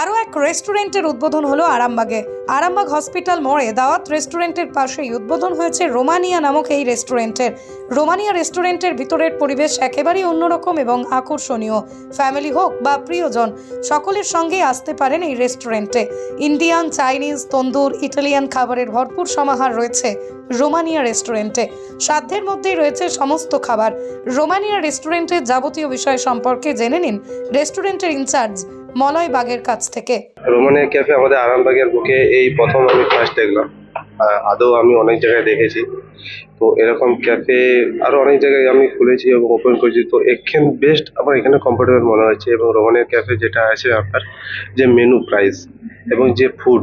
আরও এক রেস্টুরেন্টের উদ্বোধন হলো আরামবাগে। আরামবাগ হসপিটাল মোড়ে দাওয়াত রেস্টুরেন্টের পাশেই উদ্বোধন হয়েছে রোমানিয়া নামক এই রেস্টুরেন্টের। রোমানিয়া রেস্টুরেন্টের ভিতরের পরিবেশ একেবারেই অন্যরকম এবং আকর্ষণীয়। ফ্যামিলি হোক বা প্রিয়জন, সকলের সঙ্গেই আসতে পারেন এই রেস্টুরেন্টে। ইন্ডিয়ান, চাইনিজ, তন্দুর, ইটালিয়ান খাবারের ভরপুর সমাহার রয়েছে রোমানিয়া রেস্টুরেন্টে। সাধ্যের মধ্যেই রয়েছে সমস্ত খাবার। রোমানিয়া রেস্টুরেন্টের যাবতীয় বিষয় সম্পর্কে জেনে নিন রেস্টুরেন্টের ইনচার্জ মলয় বাগের কাছ থেকে। রোমানিয়া ক্যাফে আমাদের আরামবাগের বুকে, এই প্রথম আমি ফার্স্ট দেখলাম। আদৌ আমি অনেক জায়গায় দেখেছি। তো এরকম ক্যাফে আরও অনেক জায়গায় আমি খুলেছি এবং ওপেন করেছি। তো এখান বেস্ট আমার এখানে কমফোর্টেবল মনে হচ্ছে এবং রোমানের ক্যাফে যেটা আছে আপনার, যে মেনু প্রাইস এবং যে ফুড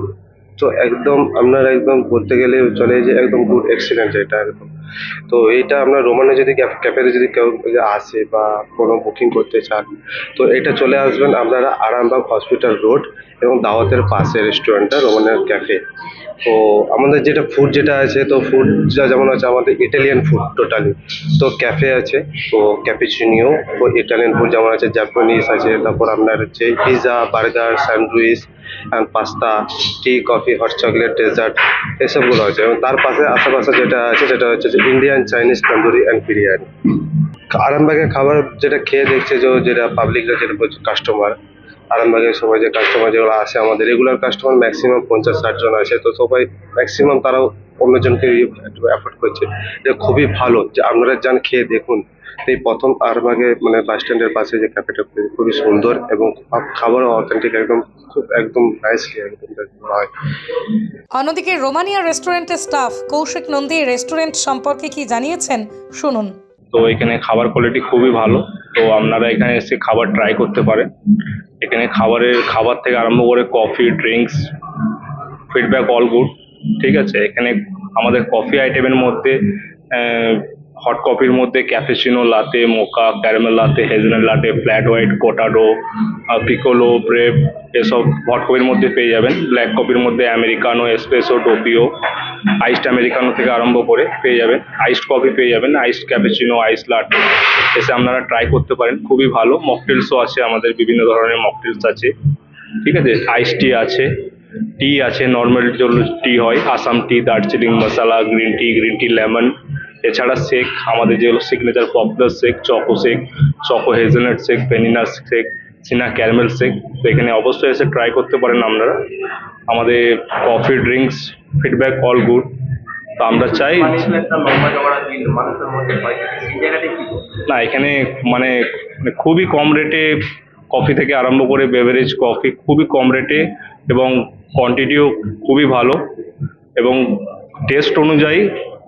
তো একদম আপনার একদম বলতে গেলে চলে যে একদম গুড এক্সিলেন্ট এটা একদম তো এইটা আপনার রোমানে যদি ক্যাফেতে যদি কেউ আসে বা কোনো বুকিং করতে চান, তো এটা চলে আসবেন আপনারা আরামবাগ হসপিটাল রোড এবং দাওয়াতের পাশে রেস্টুরেন্টটা রোমানের ক্যাফে তো আমাদের যেটা ফুড যেটা আছে, তো ফুড যা যেমন আছে আমাদের ইটালিয়ান ফুড টোটালি তো ক্যাফে আছে, তো ক্যাপিচিনিও তো ইটালিয়ান ফুড যেমন আছে জাপানিজ আছে, তারপর আপনার হচ্ছে pizza burger sandwich and pasta tea coffee hot chocolate dessert এসবগুলো আছে এবং তার পাশে আশেপাশে যেটা আছে, সেটা হচ্ছে Indian Chinese tandoori and biryani. আরামবাগের খাবার যেটা খেয়ে দেখছে যে, যেটা পাবলিকরা যেটা বলছে কাস্টমার আরামবাগের সবাই যে কাস্টমার যেগুলো আসে আমাদের রেগুলার কাস্টমার ম্যাক্সিমাম পঞ্চাশ, ষাট জন আছে। তো সবাই ম্যাক্সিমাম তারাও অন্যজনকে অ্যাফোর্ড করছে। যে খুবই ভালো, যে আপনারা যান, খেয়ে দেখুন। এই প্রথম আরামবাগে মানে বাস স্ট্যান্ডের পাশে যে ক্যাফেটা খুবই সুন্দর এবং খাবারও অথেন্টিক একদম খুব একদম নাইসলি একদম হয়। অন্যদিকে রোমানিয়া রেস্টুরেন্টের স্টাফ কৌশিক নন্দী রেস্টুরেন্ট সম্পর্কে কি জানিয়েছেন শুনুন। তো এখানে খাবার কোয়ালিটি খুবই ভালো তো আপনারা এখানে এসে খাবার ট্রাই করতে পারেন। এখানে খাবারের খাবার থেকে আরম্ভ করে coffee drinks feedback all good ঠিক আছে? এখানে আমাদের কফি আইটেমের মধ্যে হট কফির মধ্যে cappuccino latte mocha caramel latte hazel latte flat white potato piccolo bread এসব হট কফির মধ্যে পেয়ে যাবেন। ব্ল্যাক কফির মধ্যে Americano espresso doppio iced Americano থেকে আরম্ভ করে পেয়ে যাবেন। আইসড কফি পেয়ে যাবেন আইসড ক্যাপেচিনো আইস লাটে এসে আপনারা ট্রাই করতে পারেন, খুবই ভালো। মকটেলসও আছে, আমাদের বিভিন্ন ধরনের মকটেলস আছে। ঠিক আছে? আইস টি আছে টি আছে নর্মাল টি হয় Assam tea Darjeeling masala green tea green tea lemon এছাড়া শেক আমাদের যেগুলো signature popular shake choco shake choco hazelnut shake vanilla shake সিনা ক্যারামেল শেক তো এখানে অবশ্যই এসে ট্রাই করতে পারেন আপনারা। আমাদের coffee drinks feedback all good তো আমরা চাই কি না এখানে মানে মানে খুবই কম রেটে কফি থেকে আরম্ভ করে বেভারেজ কফি খুবই কম রেটে এবং কোয়ান্টিটিও খুবই ভালো। এবং টেস্ট অনুযায়ী